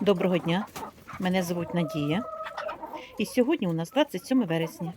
Доброго дня, мене звуть Надія. І сьогодні у нас 27 вересня.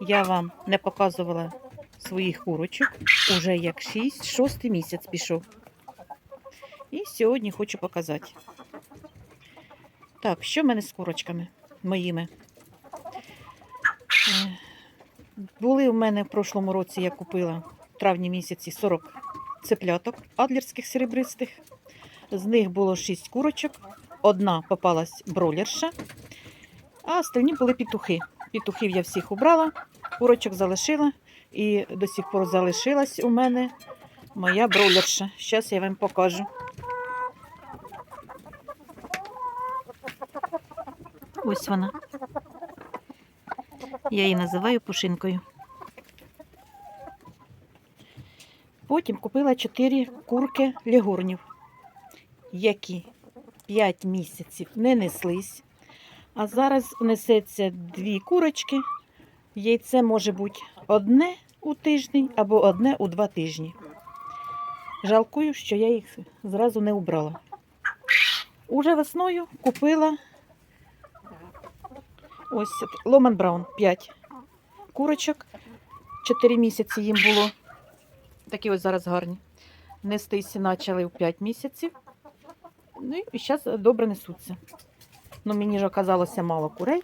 Я вам не показувала своїх курочок уже як 6, 6 місяць пішов. І сьогодні хочу показати. Так, що в мене з курочками моїми? Е, Були в мене в прошлому році, я купила в травні місяці 40 цепляток адлерських серебристих. З них було 6 курочок. Одна попалась бролерша, а остальні були петухи. Петухів я всіх убрала, курочок залишила, і до сих пор залишилась у мене моя бролерша. Зараз я вам покажу. Ось вона. Я її називаю пушинкою. Потім купила 4 курки лягурнів, які 5 місяців не неслись. А зараз несеться дві курочки. Яйце може бути одне у тиждень або одне у два тижні. Жалкую, що я їх зразу не убрала. Уже весною купила ось Ломан Браун 5 курочок. 4 місяці їм було. Такі ось зараз гарні. Нестися почали в 5 місяців. Ну і зараз добре несуться. Ну, мені ж оказалося мало курей.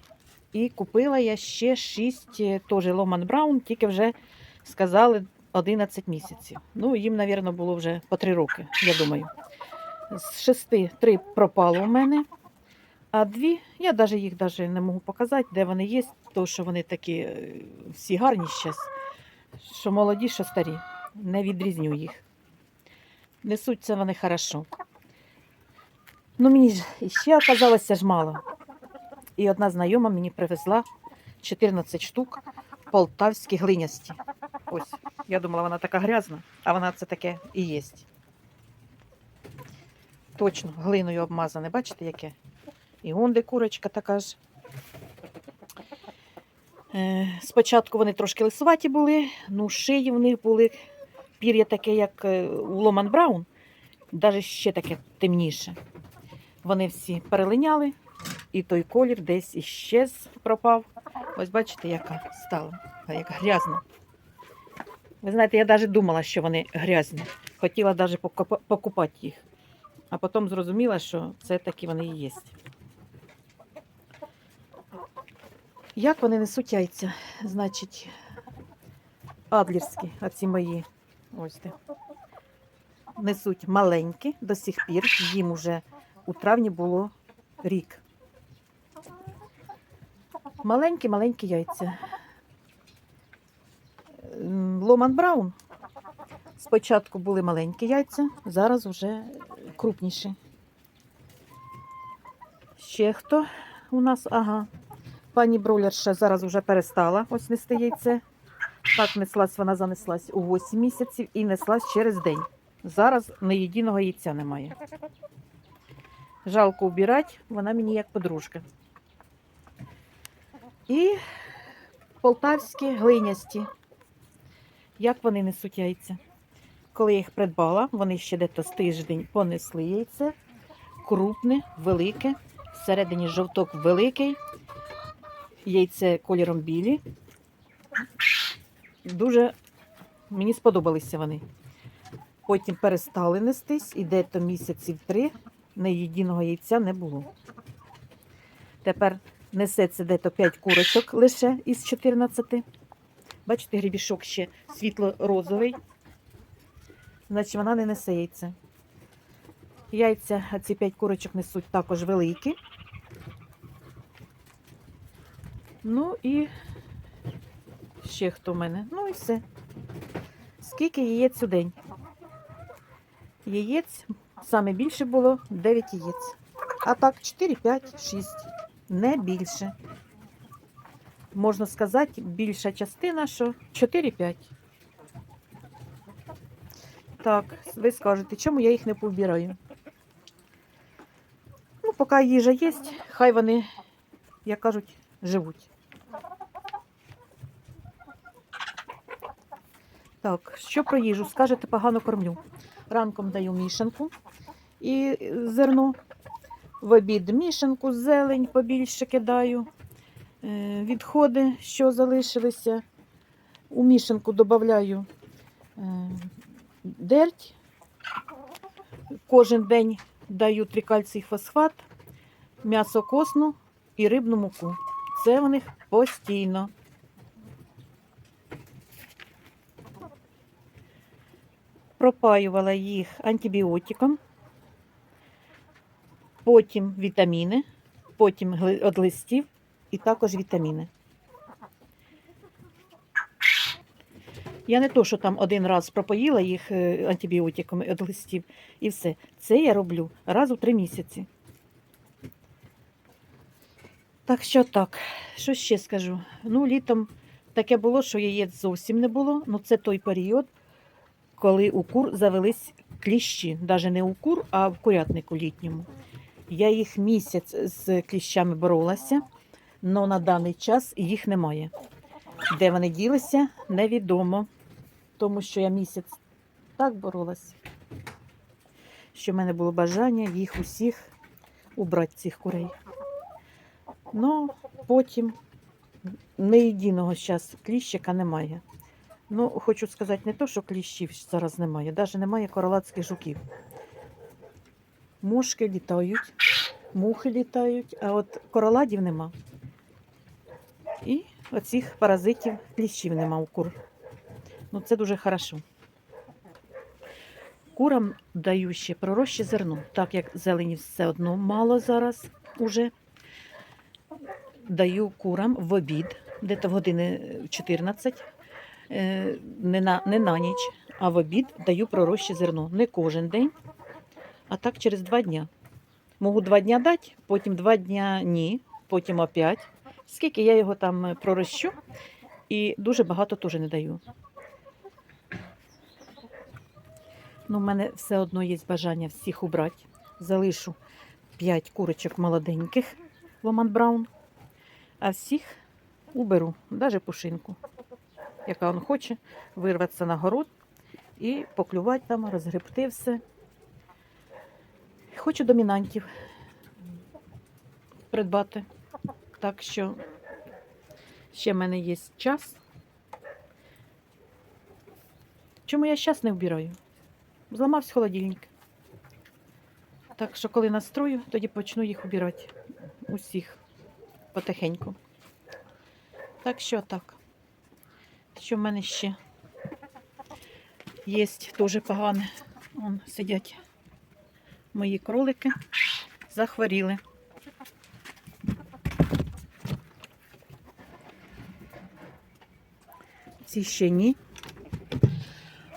І купила я ще 6 теж Ломан Браун, тільки вже сказали 11 місяців. Ну, їм, мабуть, було вже по 3 роки, я думаю. З 6 3 пропало у мене. А дві, я навіть їх даже не можу показати, де вони є, тому що вони такі е, всі гарні зараз, що молоді, що старі. Не відрізню їх. Несуться вони хорошо. Ну, мені ж ще оказалося ж мало. І одна знайома мені привезла 14 штук полтавські глинясті. Ось, я думала, вона така грязна, а вона це таке і є. Точно, глиною обмазане, бачите, яке? І гонде курочка така ж. Е, Спочатку вони трошки лисуваті були, ну шиї в них були пір'я таке, як е, у Ломан Браун, навіть ще таке темніше. Вони всі перелиняли, і той колір десь іщез, пропав. Ось бачите, яка стала, а яка грязна. Ви знаєте, я навіть думала, що вони грязні. Хотіла навіть покупати їх. А потім зрозуміла, що це такі вони і є. Як вони несуть яйця? Значить, адлерські, оці мої. Ось де. Несуть маленькі до сих пір. Їм уже у травні було рік. Маленькі-маленькі яйця. Ломан Браун. Спочатку були маленькі яйця, зараз вже крупніші. Ще хто у нас? Ага. Пані Бролерша зараз вже перестала ось нести яйце. Так неслась, вона занеслась у 8 місяців і неслась через день. Зараз ні єдиного яйця немає. Жалко убирати, вона мені як подружка. І полтавські глинясті. Як вони несуть яйця? Коли я їх придбала, вони ще дето з тиждень понесли яйце. Крупне, велике, всередині жовток великий, яйце кольором білі. Дуже мені сподобалися вони. Потім перестали нестись, і дето місяців три ні єдиного яйця не було. Тепер несеться дето 5 курочок лише із 14. Бачите, грібішок ще світло-розовий. Значить, вона не несе яйця. Яйця, ці 5 курочок несуть також великі. Ну і ще хто в мене. Ну і все. Скільки яєць у день? Яєць саме більше було 9 яєць. А так 4, 5, 6. Не більше. Можна сказати, більша частина, що 4-5. Так, ви скажете, чому я їх не повбираю? Ну, поки їжа є, хай вони, як кажуть, живуть. Так, що про їжу? Скажете, погано кормлю. Ранком даю мішанку і зерно. В обід мішанку, зелень побільше кидаю. Е, Відходи, що залишилися. У мішанку додаю е, дерть. Кожен день даю трикальцій фосфат, м'ясо косну і рибну муку. Це у них постійно. Пропаювала їх антибіотиком, потім вітаміни, потім од листів і також вітаміни. Я не то, що там один раз пропоїла їх е, антибіотиком від листів і все. Це я роблю раз у три місяці. Так що так, що ще скажу? Ну, літом таке було, що яєць зовсім не було. Ну, це той період, коли у кур завелись кліщі. Навіть не у кур, а в курятнику літньому. Я їх місяць з кліщами боролася, але на даний час їх немає. Де вони ділися, невідомо. Тому що я місяць так боролась, що в мене було бажання їх усіх убрати, цих курей. Ну, потім не єдиного зараз кліщика немає. Ну, хочу сказати, не то, що кліщів зараз немає, навіть немає королацьких жуків. Мушки літають, мухи літають, а от короладів нема. І оцих паразитів кліщів нема у кур. Ну, це дуже хорошо. Курам даю ще пророщі зерно, так як зелені все одно мало зараз уже. Даю курам в обід, десь в години 14, е, не на, не на ніч, а в обід даю пророщі зерно. Не кожен день, а так через два дня. Можу два дня дати, потім два дня ні, потім опять. Скільки я його там е, пророщу, і дуже багато теж не даю. Ну, в мене все одно є бажання всіх убрати. Залишу 5 курочок молоденьких Ломан Браун, а всіх уберу, навіть пушинку, яка він хоче вирватися на город і поклювати там, розгребти все. Хочу домінантів придбати. Так що ще в мене є час. Чому я зараз не вбираю? Зламався холодильник. Так що, коли настрою, тоді почну їх убирати. Усіх потихеньку. Так що так. Що в мене ще є дуже погане. Вон сидять мої кролики. Захворіли. Ці ще ні.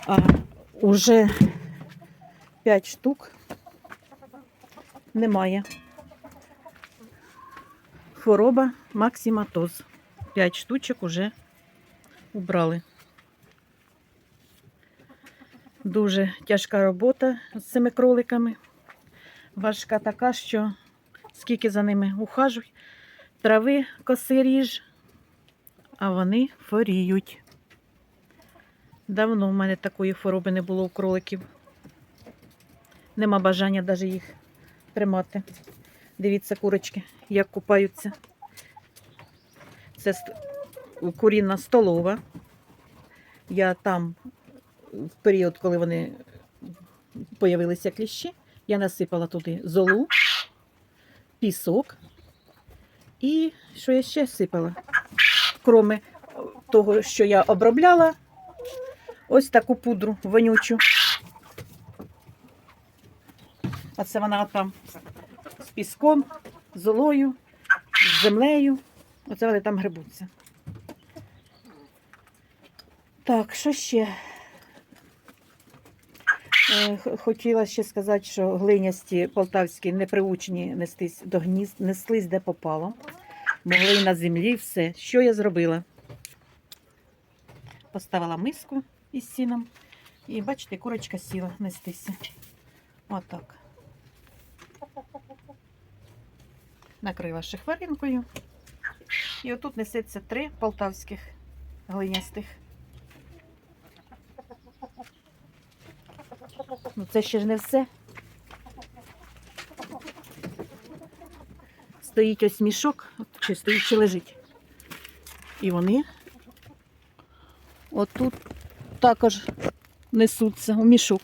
А уже 5 штук немає. Хвороба максиматоз. 5 штучок уже убрали. Дуже тяжка робота з цими кроликами. Важка така, що скільки за ними ухажуй, трави коси ріж, а вони хворіють. Давно в мене такої хвороби не було у кроликів. Нема бажання навіть їх тримати. Дивіться, курочки, як купаються. Це курінна столова. Я там, в період, коли вони появилися кліщі, я насипала туди золу, пісок. І що я ще сипала? Кроме того, що я обробляла, ось таку пудру вонючу. А це вона там з піском, золою, з землею. Оце вони там грибуться. Так, що ще? Е, Хотіла ще сказати, що глинясті полтавські не приучені нестись до гнізд, неслись де попало. Могли на землі все. Що я зробила? Поставила миску із сіном. І бачите, курочка сіла нестися. Отак. Накрила шихваринкою. І отут несеться три полтавських глинястих. Ну, це ще ж не все. стоїть ось мішок, чи стоїть, чи лежить. І вони отут також несуться у мішок.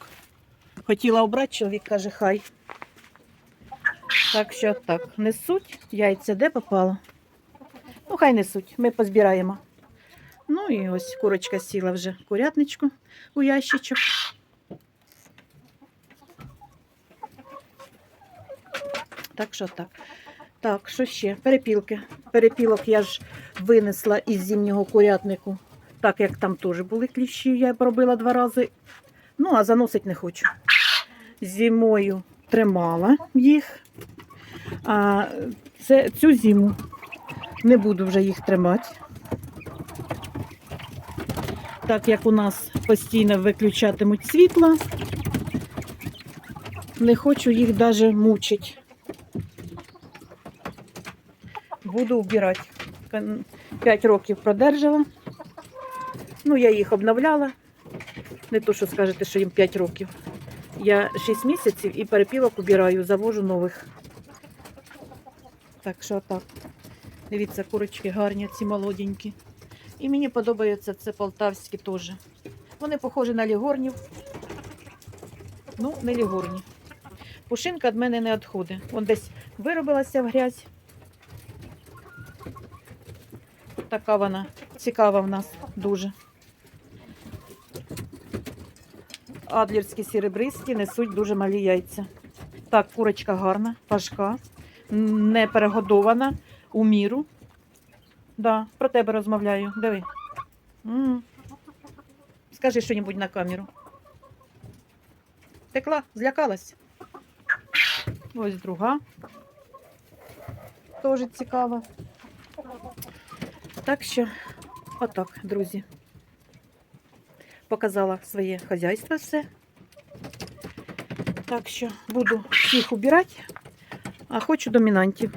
Хотіла обрати, чоловік каже, хай. Так що так, несуть яйця, де попало. Ну, хай несуть, ми позбираємо. Ну і ось курочка сіла вже курятничку у ящичок. Так що так. Так, що ще? Перепілки. Перепілок я ж винесла із зимнього курятнику, так як там теж були кліщі, я пробила два рази. Ну, а заносить не хочу. Зимою тримала їх. А це, цю зиму не буду вже їх тримати. Так як у нас постійно виключатимуть світло, не хочу їх навіть мучити. Буду вбирати. П'ять років продержала. Ну, я їх обновляла. Не то, що скажете, що їм 5 років. Я 6 місяців і перепілок убираю, завожу нових. Так що так. Дивіться, курочки гарні, ці молоденькі. І мені подобаються це полтавські теж. Вони похожі на лігорнів. Ну, не лігорні. Пушинка від мене не відходить. Вон десь виробилася в грязь. Така вона цікава в нас дуже. Адлерські сіребристі несуть дуже малі яйця. Так, курочка гарна, важка, не перегодована у міру. Да, про тебе розмовляю. Диви. М. Скажи щось на камеру. Текла, злякалась. Ось друга. Теж цікава. Так що, отак, друзі. Показала своє хазяйство все. Так що буду всіх убирати, а хочу домінантів.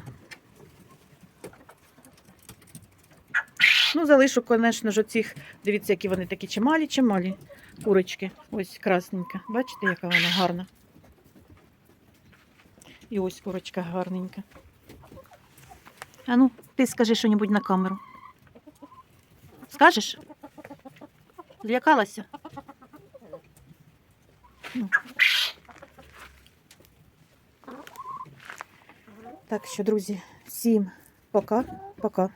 Ну, залишу, звісно ж, оцих, дивіться, які вони такі чималі, чималі курочки. Ось красненька. Бачите, яка вона гарна. І ось курочка гарненька. А ну, ти скажи щось на камеру. Скажеш? Злякалася? Так що, друзі, всім пока, пока.